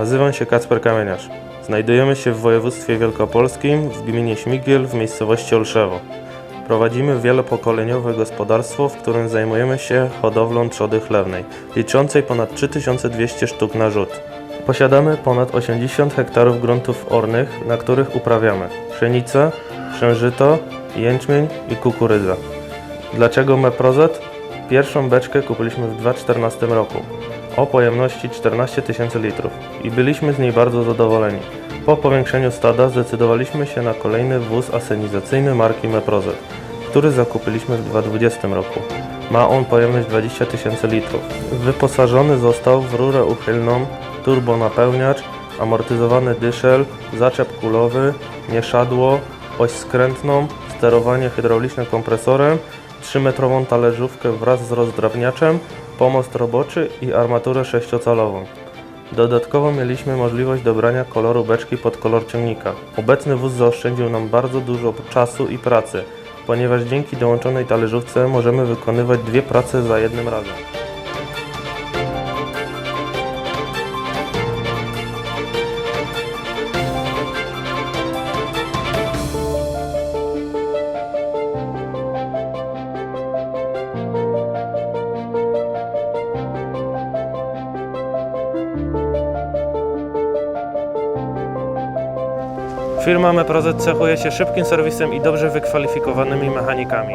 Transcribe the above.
Nazywam się Kacper Kamieniarz. Znajdujemy się w województwie wielkopolskim, w gminie Śmigiel, w miejscowości Olszewo. Prowadzimy wielopokoleniowe gospodarstwo, w którym zajmujemy się hodowlą trzody chlewnej, liczącej ponad 3200 sztuk na rzut. Posiadamy ponad 80 hektarów gruntów ornych, na których uprawiamy pszenicę, pszeniżyto, jęczmień i kukurydzę. Dlaczego Meprozet? Pierwszą beczkę kupiliśmy w 2014 roku o pojemności 14 tysięcy litrów i byliśmy z niej bardzo zadowoleni. Po powiększeniu stada zdecydowaliśmy się na kolejny wóz asenizacyjny marki Meprozet, który zakupiliśmy w 2020 roku. Ma on pojemność 20 tysięcy litrów. Wyposażony został w rurę uchylną, turbonapełniacz, amortyzowany dyszel, zaczep kulowy, mieszadło, oś skrętną, sterowanie hydrauliczne kompresorem, 3-metrową talerzówkę wraz z rozdrabniaczem, pomost roboczy i armaturę sześciocalową. Dodatkowo mieliśmy możliwość dobrania koloru beczki pod kolor ciągnika. Obecny wóz zaoszczędził nam bardzo dużo czasu i pracy, ponieważ dzięki dołączonej talerzówce możemy wykonywać dwie prace za jednym razem. Firma Meprozet cechuje się szybkim serwisem i dobrze wykwalifikowanymi mechanikami.